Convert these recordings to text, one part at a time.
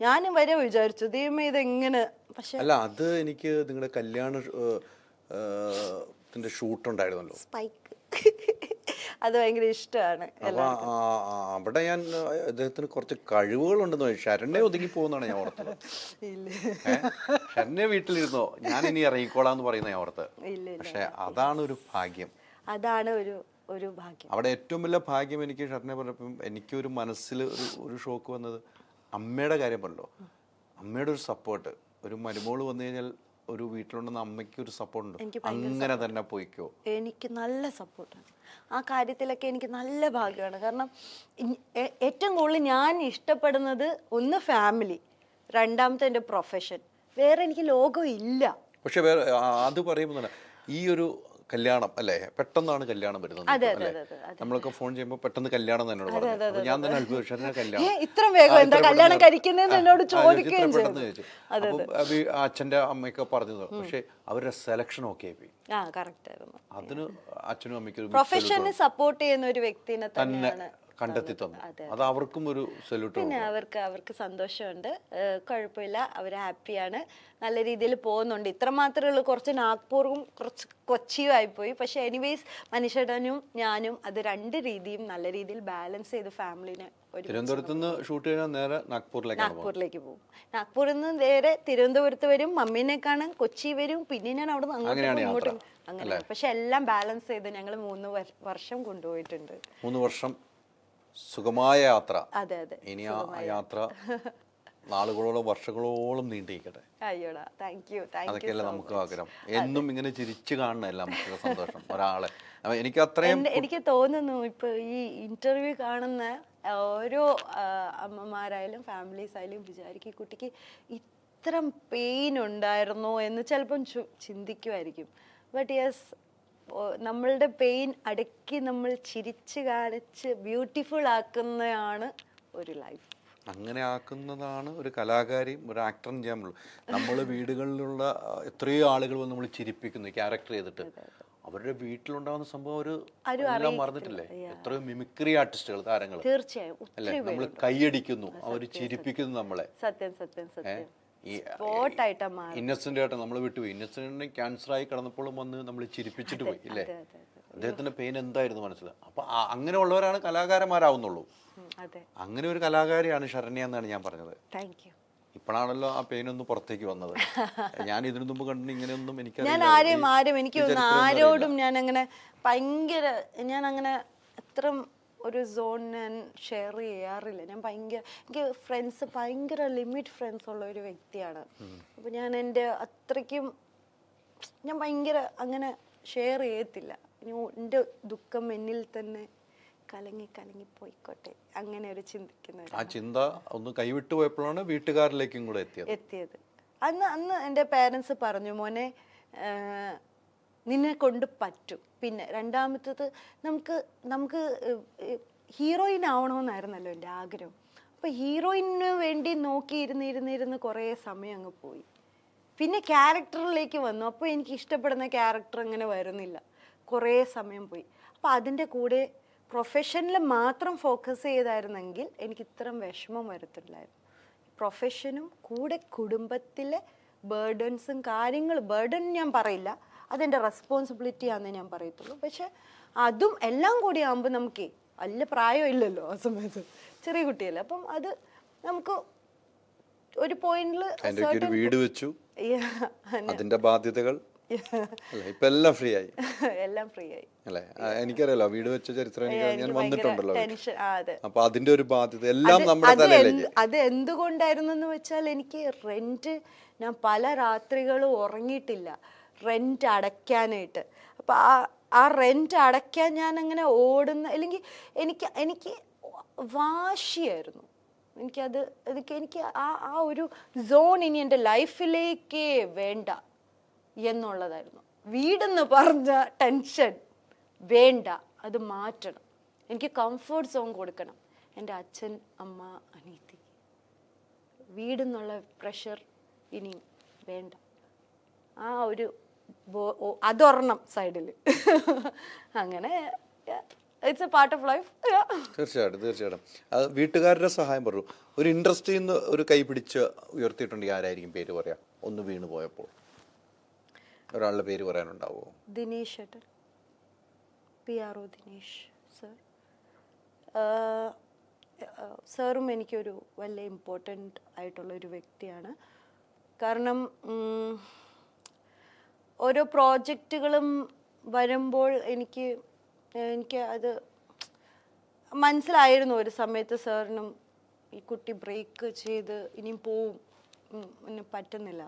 ഞാനും വരെ വിചാരിച്ചു ദൈവമേ ഇതെങ്ങനെ? പക്ഷെ അല്ല അത് എനിക്ക് നിങ്ങളുടെ കല്യാണ ഷൂട്ട് ഉണ്ടായിരുന്നല്ലോ സ്പൈക്ക്. അത് ഭയങ്കര ഇഷ്ടമാണ് അപ്പൊ ആ, ആ, അവിടെ ഞാൻ അദ്ദേഹത്തിന് കുറച്ച് കഴിവുകളുണ്ടെന്ന് പറഞ്ഞു. ശരണ്യ ഒതുങ്ങി പോകുന്നതാണ് ഞാൻ ഓർത്തത്. ഇല്ല. ഏ? ശരണ്യ വീട്ടിലിരുന്നോ? ഞാൻ ഇനി ഇറങ്ങിക്കോളാന്ന് പറയുന്ന ഞാൻ ഓർത്ത് ഇല്ല ഇല്ല. പക്ഷെ അതാണ് ഒരു ഭാഗ്യം. അതാണ് ഒരു ഒരു ഭാഗ്യം. അവിടെ ഏറ്റവും വലിയ ഭാഗ്യം എനിക്ക് ഷർണ്യ പറഞ്ഞപ്പം എനിക്കൊരു മനസ്സിൽ ഒരു ഒരു ഷോക്ക് വന്നത് അമ്മയുടെ കാര്യം പറഞ്ഞല്ലോ. അമ്മയുടെ ഒരു സപ്പോർട്ട് ഒരു മരുമോൾ വന്നു കഴിഞ്ഞാൽ ഒരു വീട്ടിലുണ്ടെന്ന അമ്മയ്ക്ക് ഒരു സപ്പോർട്ട് ഉണ്ട് അങ്ങനെ തന്നെ പോയിക്കോ. എനിക്ക് നല്ല സപ്പോർട്ടാണ് ആ കാര്യത്തിലൊക്കെ എനിക്ക് നല്ല ഭാഗ്യമാണ്. കാരണം ഏറ്റവും കൂടുതൽ ഞാൻ ഇഷ്ടപ്പെടുന്നത് ഒന്ന് ഫാമിലി രണ്ടാമത്തെ എന്റെ പ്രൊഫഷൻ വേറെ എനിക്ക് ലോകം ഇല്ല പക്ഷെ വേറെ അത് പറയുമ്പോൾ ഈ ഒരു കല്യാണം അല്ലേ? പെട്ടെന്നാണ് കല്യാണം വരുന്നത് അല്ലേ. നമ്മളൊക്കെ ഫോൺ ചെയ്യുമ്പോൾ പെട്ടെന്ന് കല്യാണം എന്നോട് പറഞ്ഞു അപ്പൊ ഞാൻ തന്നെ അത്ഭുതം കല്യാണം. ഇത്ര വേഗം എന്താ കല്യാണം കഴിക്കുന്നതെന്ന് എന്നോട് ചോദിക്കുകയും ചെയ്തു. അപ്പൊ അച്ഛന്റെ അമ്മയൊക്കെ പറഞ്ഞത് പക്ഷെ അവരുടെ സെലക്ഷൻ ഓക്കെ ആയി അതിന് അച്ഛനും അമ്മയ്ക്കും പ്രൊഫഷനെ സപ്പോർട്ട് ചെയ്യുന്ന ഒരു വ്യക്തിനെ തന്നെ തന്നെയാണ്. കണ്ടെത്തി തന്നു അത്. അവർക്കും ഒരു സല്യൂട്ട് പിന്നെ അവർക്ക് അവർക്ക് സന്തോഷമുണ്ട്. കുഴപ്പമില്ല. അവർ ഹാപ്പിയാണ്. നല്ല രീതിയിൽ പോകുന്നുണ്ട്. ഇത്ര മാത്രമേ ഉള്ളൂ. കുറച്ച് നാഗ്പൂറും കുറച്ച് കൊച്ചിയും ആയിപ്പോയി. പക്ഷെ എനിവേസ് മനുഷ്യടനും ഞാനും അത് രണ്ട് രീതിയും നല്ല രീതിയിൽ ബാലൻസ് ചെയ്ത് ഫാമിലിനെ തിരുവനന്തപുരത്ത് നിന്ന് ഷൂട്ട് ചെയ്യാൻ നേരെ നാഗ്പൂരിലേക്ക് നാഗ്പൂരിലേക്ക് പോകും. നാഗ്പൂരിൽ നിന്ന് നേരെ തിരുവനന്തപുരത്ത് വരും. മമ്മീനെ കാണാൻ കൊച്ചി വരും. പിന്നെ ഞാൻ അവിടെ നിന്ന് അങ്ങോട്ടും അങ്ങനെയാണ് ഇങ്ങോട്ടും അങ്ങനെ. പക്ഷെ എല്ലാം ബാലൻസ് ചെയ്ത് ഞങ്ങൾ മൂന്ന് വർഷം കൊണ്ടുപോയിട്ടുണ്ട്. മൂന്ന് വർഷം സുഖമായ യാത്ര. അതെ അതെ. ഇനി ആ യാത്ര നാളുകളോളം വർഷങ്ങളോളം നീണ്ടിരിക്കട്ടെ. അയ്യോടാ താങ്ക് യു അതൊക്കെയല്ലേ നമുക്ക് ആഗ്രഹം. എന്നും ഇങ്ങനെ ചിരിച്ചു കാണണല്ല നമുക്ക് സന്തോഷം ഒരാളെ. എനിക്ക് അത്രയും എനിക്ക് തോന്നുന്നു ഇപ്പൊ ഈ ഇന്റർവ്യൂ കാണുന്ന ഓരോ അമ്മമാരായാലും ഫാമിലീസ് ആയാലും വിചാരിക്കും ഈ കുട്ടിക്ക് ഇത്ര പെയിൻ ഉണ്ടായിരുന്നോ എന്ന് ചിലപ്പം ചിന്തിക്കുമായിരിക്കും. ബട്ട് യെസ് നമ്മളുടെ പെയിൻ അടക്കി നമ്മൾ ചിരിച്ച് കാണിച്ച് ബ്യൂട്ടിഫുൾ ആക്കുന്നതാണ് ഒരു ലൈഫ് അങ്ങനെ ആക്കുന്നതാണ് ഒരു കലാകാരിയും ഒരു ആക്ടറും ചെയ്യാൻ പറ്റുള്ളൂ. നമ്മൾ വീടുകളിലുള്ള എത്രയോ ആളുകൾ വന്ന് നമ്മൾ ചിരിപ്പിക്കുന്നു ക്യാരക്ടർ ചെയ്തിട്ട്. അവരുടെ വീട്ടിലുണ്ടാകുന്ന സംഭവം ഒരു എല്ലാം മറന്നിട്ടില്ലേ? എത്രയോ മിമിക്രി ആർട്ടിസ്റ്റുകൾ താരങ്ങൾ. തീർച്ചയായും. അല്ലെ? നമ്മൾ കൈയടിക്കുന്നു അവർ ചിരിപ്പിക്കുന്നു നമ്മളെ. സത്യം സത്യം സത്യം. സ്പോട്ടായിട്ടാ ഇന്നസെന്റ് ആയിട്ട് നമ്മൾ വിട്ടുപോയി ഇന്നസെന്റിന് ക്യാൻസർ ആയി കിടന്നപ്പോഴും വന്ന് നമ്മൾ ചിരിപ്പിച്ചിട്ട് പോയി ഇല്ലേ? അദ്ദേഹത്തിന്റെ പെയിൻ എന്തായിരുന്നു മനസ്സിൽ അപ്പൊ അങ്ങനെയുള്ളവരാണ് കലാകാരന്മാരാവുന്നുള്ളൂ. അങ്ങനെ ഒരു കലാകാരിയാണ് ശരണ്യ എന്നാണ് ഞാൻ പറഞ്ഞത്. ഇപ്പോഴാണല്ലോ ആ പെയിൻ ഒന്ന് പുറത്തേക്ക് വന്നത്. ഞാൻ ഇതിനു മുമ്പ് കണ്ടിട്ട് ഇങ്ങനെയൊന്നും ഞാൻ എനിക്കറിയില്ല ആരെയും ആരും എനിക്ക് ആരോടും ഞാൻ അങ്ങനെ ഭയങ്കര ഞാൻ അങ്ങനെ അത്ര ഒരു സോൺ ഞാൻ ഷെയർ ചെയ്യാറില്ല. ഞാൻ ഭയങ്കര എനിക്ക് ഫ്രണ്ട്സ് ഭയങ്കര ലിമിറ്റ് ഫ്രണ്ട്സ് ഉള്ള ഒരു വ്യക്തിയാണ്. അപ്പോൾ ഞാൻ എന്റെ അത്രയ്ക്കും ഞാൻ ഭയങ്കര അങ്ങനെ ഷെയർ ചെയ്യത്തില്ല. എന്റെ ദുഃഖം എന്നിൽ തന്നെ കലങ്ങി കലങ്ങി പോയിക്കോട്ടെ. അങ്ങനെ ഒരു ചിന്തിക്കുന്ന ആ ചിന്ത ഒന്ന് കൈവിട്ടു പോയപ്പോഴാണ് വീട്ടുകാരിലേക്കും കൂടെ എത്തിയത്. എത്തിയത്. അന്ന് അന്ന് എന്റെ പേരൻസ് പറഞ്ഞു മോനെ നിന്നെ കൊണ്ട് പറ്റും. പിന്നെ രണ്ടാമത്തത് നമുക്ക് നമുക്ക് ഹീറോയിൻ ആവണമെന്നായിരുന്നല്ലോ എന്റെ ആഗ്രഹം. അപ്പോൾ ഹീറോയിന് വേണ്ടി നോക്കി ഇരുന്ന് ഇരുന്ന് ഇരുന്ന് കുറേ സമയം അങ്ങ് പോയി. പിന്നെ ക്യാരക്ടറിലേക്ക് വന്നു. അപ്പോൾ എനിക്ക് ഇഷ്ടപ്പെടുന്ന ക്യാരക്ടർ അങ്ങനെ വരുന്നില്ല. കുറേ സമയം പോയി. അപ്പോൾ അതിന്റെ കൂടെ പ്രൊഫഷനിൽ മാത്രം ഫോക്കസ് ചെയ്തായിരുന്നെങ്കിൽ എനിക്ക് ഇത്രയും വിഷമം വരത്തില്ലായിരുന്നു. പ്രൊഫഷനും കൂടെ കുടുംബത്തിലെ ബേർഡൻസും കാര്യങ്ങൾ ബേർഡൻ ഞാൻ പറയില്ല. അതെന്റെ റെസ്പോൺസിബിലിറ്റി ആണെന്ന് ഞാൻ പറയത്തുള്ളൂ. പക്ഷെ അതും എല്ലാം കൂടി ആകുമ്പോൾ നമുക്ക് വലിയ പ്രായമില്ലല്ലോ ആ സമയത്ത്. ചെറിയ കുട്ടിയല്ലേ. അപ്പം അത് നമുക്ക് ഒരു പോയിന്റിൽ ഒരു വീട് വെച്ചു. അതിന്റെ ബാധ്യതകൾ. ഇപ്പൊ എല്ലാം ഫ്രീ ആയി. എല്ലാം ഫ്രീ ആയി. അല്ലെ? എനിക്കറിയാലോ വീട് വെച്ച ചരിത്രം ഞാൻ വന്നിട്ടുണ്ടല്ലോ അപ്പൊ അതിന്റെ ഒരു ബാധ്യത എല്ലാം നമ്മുടെ തലയിലേക്ക്. അത് എന്തുകൊണ്ടായിരുന്നു എന്ന് വെച്ചാൽ എനിക്ക് റെന്റ് ഞാൻ പല രാത്രികളും ഉറങ്ങിയിട്ടില്ല. റെന്റ് അടയ്ക്കാനായിട്ട്. അപ്പോൾ ആ ആ റെന്റ് അടയ്ക്കാൻ ഞാൻ അങ്ങനെ ഓടുന്ന അല്ലെങ്കിൽ എനിക്ക് എനിക്ക് വാശിയായിരുന്നു. എനിക്കത് എനിക്ക് എനിക്ക് ആ ആ ഒരു സോൺ ഇനി എന്റെ ലൈഫിലേക്കേ വേണ്ട എന്നുള്ളതായിരുന്നു. വീടെന്ന് പറഞ്ഞ ടെൻഷൻ വേണ്ട അത് മാറ്റണം. എനിക്ക് കംഫർട്ട് സോൺ കൊടുക്കണം. എന്റെ അച്ഛൻ അമ്മ അനീതി വീടെന്നുള്ള പ്രഷർ ഇനി വേണ്ട. ആ ഒരു അതൊരെണ്ണം സൈഡിൽ അങ്ങനെ it's a part of life തീർച്ചയായിട്ടും തീർച്ചയായിട്ടും. അത് വീട്ടുകാരുടെ സഹായം പറഞ്ഞു. ഒരു ഇൻട്രസ്റ്റിൽ നിന്ന് ഒരു കൈ പിടിച്ച് ഉയർത്തിയിട്ടുണ്ടെങ്കിൽ ആരായിരിക്കും പേര് പറയാം? ഒന്ന് വീണ് പോയപ്പോൾ. ഒരാളുടെ പേര് പറയാനുണ്ടാവുമോ ദിനേശ് ഏട്ടൻ. P R O Dinesh sir സാറും എനിക്കൊരു വലിയ ഇമ്പോർട്ടന്റ് ആയിട്ടുള്ള ഒരു വ്യക്തിയാണ്. കാരണം ഓരോ പ്രോജക്റ്റുകളും വരുമ്പോൾ എനിക്ക് എനിക്ക് അത് മനസ്സിലായിരുന്നു ഒരു സമയത്ത് സാറിനും ഈ കുട്ടി ബ്രേക്ക് ചെയ്ത് ഇനിയും പോവും എന്നെ പറ്റുന്നില്ല.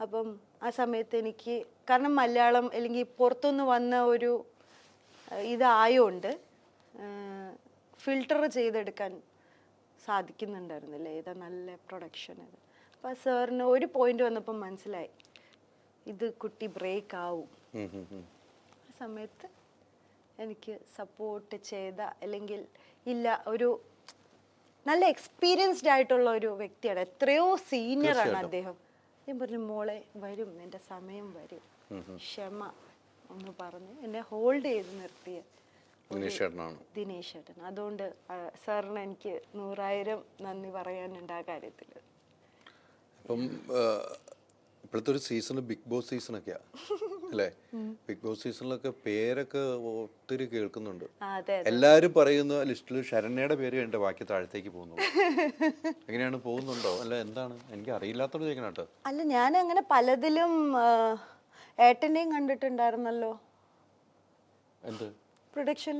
അപ്പം ആ സമയത്ത് എനിക്ക് കാരണം മലയാളം അല്ലെങ്കിൽ പുറത്തുനിന്ന് വന്ന ഒരു ഇതായോണ്ട് ഫിൽട്ടർ ചെയ്തെടുക്കാൻ സാധിക്കുന്നുണ്ടായിരുന്നില്ല ഏതാ നല്ല പ്രൊഡക്ഷൻ അപ്പം അപ്പോൾ സാറിന് ഒരു പോയിന്റ് വന്നപ്പം മനസ്സിലായി. ഇത് കുട്ടി ബ്രേക്ക് ആവും. ആ സമയത്ത് എനിക്ക് സപ്പോർട്ട് ചെയ്ത അല്ലെങ്കിൽ ഇല്ല ഒരു നല്ല എക്സ്പീരിയൻസ്ഡ് ആയിട്ടുള്ള ഒരു വ്യക്തിയാണ്. എത്രയോ സീനിയറാണ് അദ്ദേഹം. ഞാൻ പറഞ്ഞു മോളെ വരും എന്റെ സമയം വരും. ക്ഷമ എന്ന് പറഞ്ഞ് എന്നെ ഹോൾഡ് ചെയ്ത് നിർത്തിയ ദിനേശ് ഏട്ടൻ അതുകൊണ്ട് സാറിന് എനിക്ക് നൂറായിരം നന്ദി പറയാനുണ്ട് ആ കാര്യത്തിൽ ഇപ്പോഴത്തെ ഒരു സീസൺ ബിഗ് ബോസ് സീസൺ സീസണൊക്കെയാ അല്ലേ? ബിഗ് ബോസ് സീസണിലൊക്കെ പേരൊക്കെ ഒത്തിരി കേൾക്കുന്നുണ്ട്. എല്ലാരും പറയുന്ന ലിസ്റ്റിൽ ശരണ്യയുടെ പേര് എന്റെ ബാക്കി താഴത്തേക്ക് പോകുന്നു. എങ്ങനെയാണ് പോകുന്നുണ്ടോ? അല്ല എന്താണ്? എനിക്ക് അറിയില്ലാത്തോട് ചോദിക്കണോ അല്ല ഞാൻ അങ്ങനെ പലതിലും ഏട്ടനെയും കണ്ടിട്ടുണ്ടായിരുന്നല്ലോ. എന്ത്? പ്രൊഡക്ഷൻ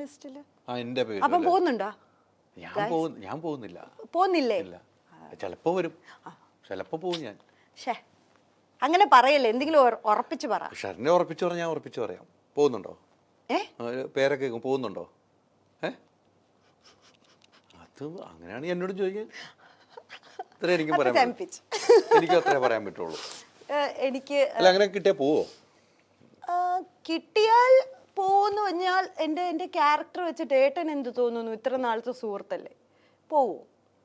പേര്. അപ്പം പോകുന്നുണ്ടോ? ഞാൻ പോകുന്ന ഞാൻ പോകുന്നില്ല. പോകുന്നില്ലേ? ചിലപ്പോ വരും. ചിലപ്പോ പോകും ഞാൻ. ഷേ അങ്ങനെ പറയല്ലേ? എന്തെങ്കിലും ഉറ- ഉറപ്പിച്ച് പറ. ഷറിനെ ഉറപ്പിച്ചു പറഞ്ഞാൽ ഉറപ്പിച്ചു പറയാം. പോകുന്നുണ്ടോ? ഏ? ആ, ഒരു പേരൊക്കെ കേൾക്കും. പോകുന്നുണ്ടോ? ഏ? അത് അങ്ങനെയാണ് എന്നോട് ചോദിക്കാൻ. ഇത്ര എനിക്ക് പറയാൻ പറ്റൂ. ചമ്പിച്ച്. എനിക്ക് അത്രേ പറയാൻ പറ്റുള്ളൂ. എനിക്ക് അല്ല അങ്ങനെ കിട്ടിയാ പോവോ? ആ, കിട്ടിയാൽ പോന്ന് പറഞ്ഞാൽ എന്റെ എന്റെ ക്യാരക്ടർ വെച്ചിട്ട് ഏട്ടൻ എന്ത് തോന്നുന്നു? ഇത്ര നാളത്തെ സുഹൃത്തല്ലേ? പോവോ?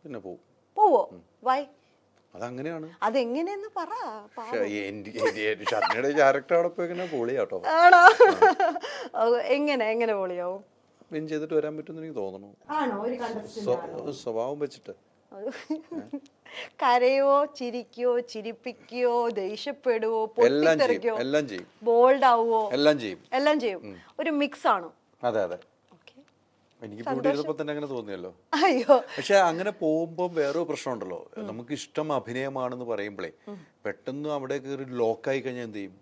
പിന്നെ പോവും. പോവോ? വൈ അതങ്ങനെയാണ്. അതെങ്ങനെയെന്ന് പറ ശരണ്യയുടെ ക്യാരക്ടർ അവിടെ പോയി ഇങ്ങനെ പൊളിയാട്ടോ. ആണോ? എങ്ങനെ എങ്ങനെ പൊളിയാവും? വിൻ ചെയ്തിട്ട് വരാൻ പറ്റുമെന്ന് എനിക്ക് തോന്നുന്നു ആണോ? ഒരു കണ്ടസ്റ്റന്റ് സ്വഭാവം വെച്ചിട്ട്. കരയോ ചിരിക്കോ ചിരിപ്പിക്കോ ദേഷ്യപ്പെടുവോ എല്ലാം ചെയ്യും പൊട്ടിത്തെറിക്കോ എല്ലാം ചെയ്യും. ബോൾഡ് ആവുമോ എല്ലാം ചെയ്യും. എല്ലാം ചെയ്യും. ഒരു മിക്സ് ആണോ? അതെ അതെ. എനിക്ക് ഇവിടെ ഇരുന്നപ്പോ തന്നെ അങ്ങനെ തോന്നിയല്ലോ. അയ്യോ. പക്ഷെ അങ്ങനെ പോകുമ്പോൾ വേറൊരു പ്രശ്നമുണ്ടല്ലോ. നമുക്ക് ഇഷ്ടം അഭിനയമാണെന്ന് പറയുമ്പോഴേ പെട്ടെന്ന് അവിടെ കയറി ലോക്കായി കഴിഞ്ഞാൽ എന്ത് ചെയ്യും?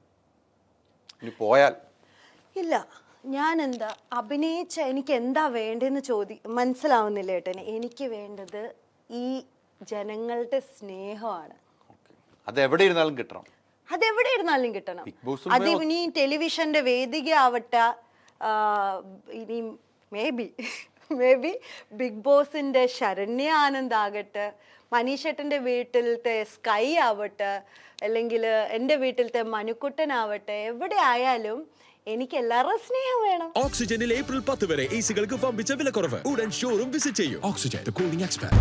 ഇനി പോയാൽ? ഇല്ല. ഞാൻ എന്താ അഭിനയിച്ച എനിക്ക് എന്താ വേണ്ടതെന്ന് ചോദി മനസ്സിലാവുന്നില്ല ഏട്ടന്. എനിക്ക് വേണ്ടത് ഈ ജനങ്ങളുടെ സ്നേഹമാണ്. അത് എവിടെ ഇരുന്നാലും കിട്ടണം. അതെവിടെ ഇരുന്നാലും കിട്ടണം അത് ഇനി ടെലിവിഷന്റെ വേദിക ആവട്ടെ ഇനിയും ഇനി may be may be big ബോസിന്റെ ശരണ്യ ആനന്ദ് ആകട്ടെ മനീഷേട്ടന്റെ വീട്ടിലത്തെ സ്കൈ ആവട്ടെ അല്ലെങ്കിൽ എന്റെ വീട്ടിലത്തെ മനുക്കുട്ടനാവട്ടെ എവിടെ ആയാലും എനിക്ക് എല്ലാവരുടെ സ്നേഹം വേണം. ഓക്സിജനിൽ ഏപ്രിൽ പത്ത് വരെ എ സികൾക്ക് വമ്പിച്ച വിലക്കുറവ്. ഉടൻ ഷോറും വിസിറ്റ് ചെയ്യും. Oxygen cooling expert